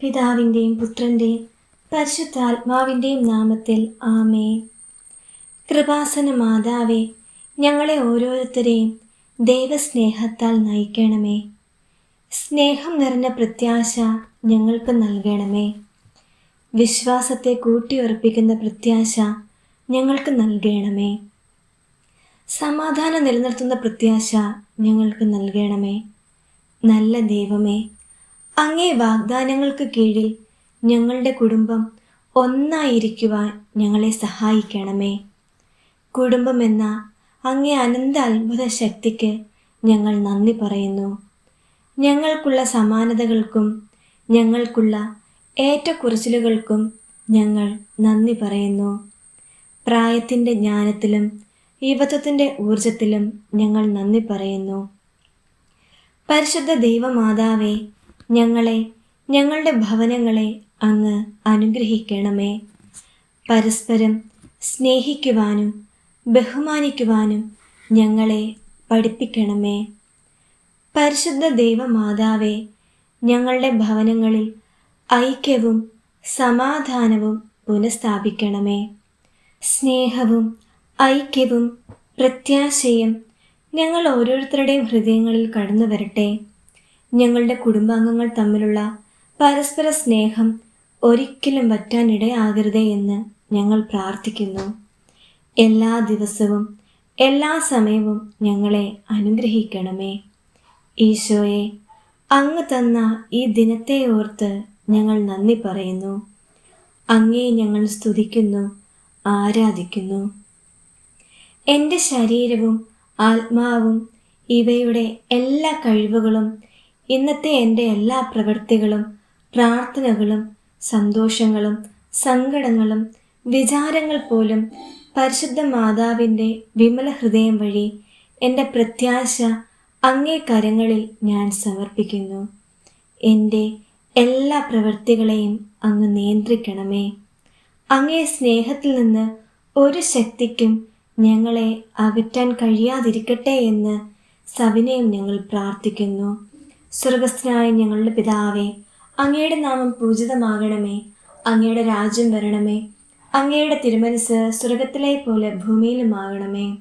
പിതാവിന്റെയും പുത്രന്റെയും പരിശുദ്ധാത്മാവിന്റെയും നാമത്തിൽ ആമേ കൃപാസന മാതാവേ ഞങ്ങളെ ഓരോരുത്തരെയും ദൈവസ്നേഹത്താൽ നയിക്കണമേ. സ്നേഹം നിറഞ്ഞ പ്രത്യാശ ഞങ്ങൾക്ക് നൽകണമേ. വിശ്വാസത്തെ കൂട്ടിയുറപ്പിക്കുന്ന പ്രത്യാശ ഞങ്ങൾക്ക് നൽകണമേ. സമാധാനം നിലനിർത്തുന്ന പ്രത്യാശ ഞങ്ങൾക്ക് നൽകണമേ. നല്ല ദൈവമേ അങ്ങേ വാഗ്ദാനങ്ങൾക്ക് കീഴിൽ ഞങ്ങളുടെ കുടുംബം ഒന്നായിരിക്കുവാൻ ഞങ്ങളെ സഹായിക്കണമേ. കുടുംബമെന്ന അങ്ങേ അനന്ത അത്ഭുത ശക്തിക്ക് ഞങ്ങൾ നന്ദി പറയുന്നു. ഞങ്ങൾക്കുള്ള സമാനതകൾക്കും ഞങ്ങൾക്കുള്ള ഏറ്റക്കുറച്ചിലുകൾക്കും ഞങ്ങൾ നന്ദി പറയുന്നു. പ്രായത്തിന്റെ ജ്ഞാനത്തിലും യുവത്വത്തിന്റെ ഊർജത്തിലും ഞങ്ങൾ നന്ദി പറയുന്നു. പരിശുദ്ധ ദൈവമാതാവേ ഞങ്ങളെ ഞങ്ങളുടെ ഭവനങ്ങളെ അങ്ങ് അനുഗ്രഹിക്കണമേ. പരസ്പരം സ്നേഹിക്കുവാനും ബഹുമാനിക്കുവാനും ഞങ്ങളെ പഠിപ്പിക്കണമേ. പരിശുദ്ധ ദൈവമാതാവേ ഞങ്ങളുടെ ഭവനങ്ങളിൽ ഐക്യവും സമാധാനവും പുനഃസ്ഥാപിക്കണമേ. സ്നേഹവും ഐക്യവും പ്രത്യാശയും ഞങ്ങൾ ഓരോരുത്തരുടെയും ഹൃദയങ്ങളിൽ കടന്നു വരട്ടെ ഞങ്ങളുടെ കുടുംബാംഗങ്ങൾ തമ്മിലുള്ള പരസ്പര സ്നേഹം ഒരിക്കലും വറ്റാനിടയാകരുതേ എന്ന് ഞങ്ങൾ പ്രാർത്ഥിക്കുന്നു. എല്ലാ ദിവസവും എല്ലാ സമയവും ഞങ്ങളെ അനുഗ്രഹിക്കണമേ. ഈശോയെ അങ്ങ് തന്ന ഈ ദിനത്തെ ഓർത്ത് ഞങ്ങൾ നന്ദി പറയുന്നു. അങ്ങേ ഞങ്ങൾ സ്തുതിക്കുന്നു ആരാധിക്കുന്നു. എന്റെ ശരീരവും ആത്മാവും ഇവയുടെ എല്ലാ കഴിവുകളും ഇന്നത്തെ എന്റെ എല്ലാ പ്രവൃത്തികളും പ്രാർത്ഥനകളും സന്തോഷങ്ങളും സങ്കടങ്ങളും വിചാരങ്ങൾ പോലും പരിശുദ്ധ മാതാവിന്റെ വിമല ഹൃദയം വഴി എന്റെ പ്രത്യാശ അങ്ങേ കരങ്ങളിൽ ഞാൻ സമർപ്പിക്കുന്നു. എന്റെ എല്ലാ പ്രവൃത്തികളെയും അങ്ങ് നിയന്ത്രിക്കണമേ. അങ്ങേ സ്നേഹത്തിൽ നിന്ന് ഒരു ശക്തിക്കും ഞങ്ങളെ അകറ്റാൻ കഴിയാതിരിക്കട്ടെ എന്ന് സവിനയം ഞങ്ങൾ പ്രാർത്ഥിക്കുന്നു. സ്വർഗസ്ഥനായ ഞങ്ങളുടെ പിതാവേ അങ്ങയുടെ നാമം പൂജിതമാകണമേ അങ്ങയുടെ രാജ്യം വരണമേ അങ്ങയുടെ തിരുമനസ് സ്വർഗത്തിലെ പോലെ ഭൂമിയിലുമാകണമേ.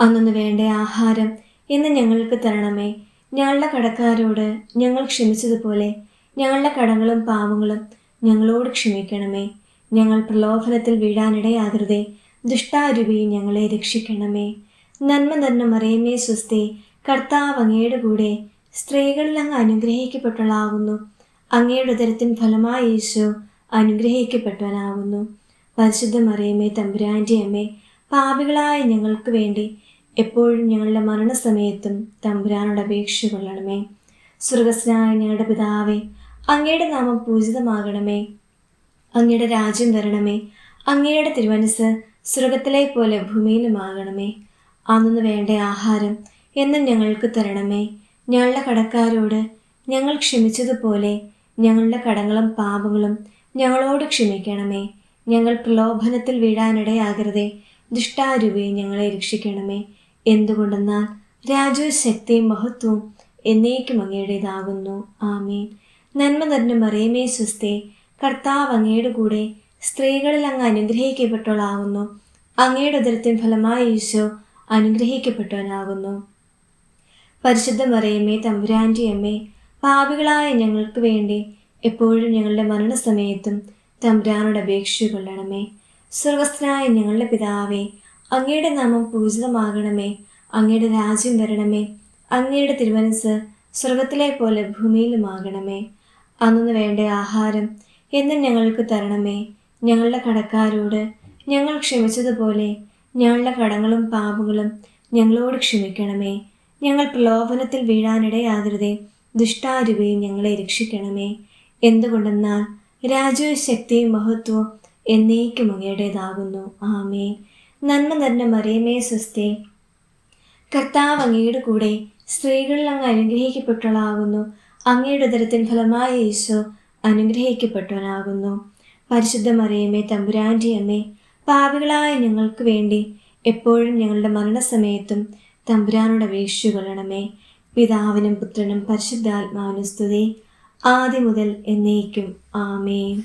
അന്നു വേണ്ട ആഹാരം ഇന്ന് ഞങ്ങൾക്ക് തരണമേ. ഞങ്ങളുടെ കടക്കാരോട് ഞങ്ങൾ ക്ഷമിച്ചതുപോലെ ഞങ്ങളുടെ കടങ്ങളും പാവങ്ങളും ഞങ്ങളോട് ക്ഷമിക്കണമേ. ഞങ്ങൾ പ്രലോഭനത്തിൽ വീഴാനിടയാകരുതേ ദുഷ്ടാരൂപി ഞങ്ങളെ രക്ഷിക്കണമേ. നന്മ നന്മ മറിയമേ സ്വസ്തി കർത്താവ് അങ്ങയുടെ കൂടെ സ്ത്രീകളിൽ അങ്ങ് അനുഗ്രഹിക്കപ്പെട്ടവളാകുന്നു. അങ്ങയുടെ ഉദരത്തിൻ ഫലമായി യേശു അനുഗ്രഹിക്കപ്പെട്ടവനാകുന്നു. പരിശുദ്ധ മറിയമ്മേ തമ്പുരാന്റെ അമ്മേ പാപികളായ ഞങ്ങൾക്ക് വേണ്ടി എപ്പോഴും ഞങ്ങളുടെ മരണസമയത്തും തമ്പുരാനോട് അപേക്ഷ കൊള്ളണമേ. സ്വർഗസ്നായ ഞങ്ങളുടെ പിതാവേ അങ്ങയുടെ നാമം പൂജിതമാകണമേ. അങ്ങയുടെ രാജ്യം വരണമേ അങ്ങയുടെ തിരുവനസ് സ്വർഗത്തിലെ പോലെ ഭൂമിയിലുമാകണമേ. അന്നു വേണ്ട ആഹാരം എന്നും ഞങ്ങൾക്ക് തരണമേ. ഞങ്ങളുടെ കടക്കാരോട് ഞങ്ങൾ ക്ഷമിച്ചതുപോലെ ഞങ്ങളുടെ കടങ്ങളും പാപങ്ങളും ഞങ്ങളോട് ക്ഷമിക്കണമേ. ഞങ്ങൾ പ്രലോഭനത്തിൽ വീഴാനിടയാകരുതേ. ദുഷ്ടാരൂപയെ ഞങ്ങളെ രക്ഷിക്കണമേ. എന്തുകൊണ്ടെന്നാൽ രാജു ശക്തിയും മഹത്വവും എന്നേക്കും അങ്ങയുടേതാകുന്നു. ആമീൻ. നന്മ നിറഞ്ഞ മറിയമേ സ്വസ്തേ കർത്താവ് അങ്ങയുടെ കൂടെ സ്ത്രീകളിൽ അങ്ങ് അനുഗ്രഹിക്കപ്പെട്ടവളാകുന്നു. അങ്ങയുടെ ഉദരത്തിൻ ഫലമായ ഈശോ അനുഗ്രഹിക്കപ്പെട്ടവനാകുന്നു. പരിശുദ്ധ മറിയമ്മേ തമ്പുരാന്റെ അമ്മേ പാപികളായ ഞങ്ങൾക്ക് വേണ്ടി എപ്പോഴും ഞങ്ങളുടെ മരണസമയത്തും തമ്പുരാനോട് അപേക്ഷ കൊള്ളണമേ. സ്വർഗസ്ഥനായ ഞങ്ങളുടെ പിതാവേ അങ്ങയുടെ നാമം പൂജിതമാകണമേ. അങ്ങയുടെ രാജ്യം വരണമേ. അങ്ങയുടെ തിരുമനസ് സ്വർഗത്തിലെ പോലെ ഭൂമിയിലുമാകണമേ. അന്നു വേണ്ട ആഹാരം എന്നും ഞങ്ങൾക്ക് തരണമേ. ഞങ്ങളുടെ കടക്കാരോട് ഞങ്ങൾ ക്ഷമിച്ചതുപോലെ ഞങ്ങളുടെ കടങ്ങളും പാപങ്ങളും ഞങ്ങളോട് ക്ഷമിക്കണമേ. ഞങ്ങൾ പ്രലോഭനത്തിൽ വീഴാനിടയാകരുതേ. ദുഷ്ടാരുവയും ഞങ്ങളെ രക്ഷിക്കണമേ. എന്തുകൊണ്ടെന്നാൽ രാജുവ ശക്തിയും മഹത്വവും എന്നേക്കും അങ്ങയുടേതാകുന്നു. ആമേ നന്മ നിറഞ്ഞ മറിയമേ സ്വസ്തേ. കർത്താവ് അങ്ങയുടെ കൂടെ സ്ത്രീകളിൽ അങ്ങ് അനുഗ്രഹിക്കപ്പെട്ടവളാകുന്നു. അങ്ങയുടെ ഉദരത്തിൻ ഫലമായ യേശു അനുഗ്രഹിക്കപ്പെട്ടവനാകുന്നു. പരിശുദ്ധ മറിയമേ തമ്പുരാന്റെ അമ്മേ പാപികളായ ഞങ്ങൾക്ക് വേണ്ടി എപ്പോഴും ഞങ്ങളുടെ മരണസമയത്തും തമ്പുരാനോട് കൊള്ളണമേ. പിതാവിനും പുത്രനും പരിശുദ്ധാത്മാവിനും സ്തുതി. ആദ്യം മുതൽ എന്നേക്കും. ആമേൻ.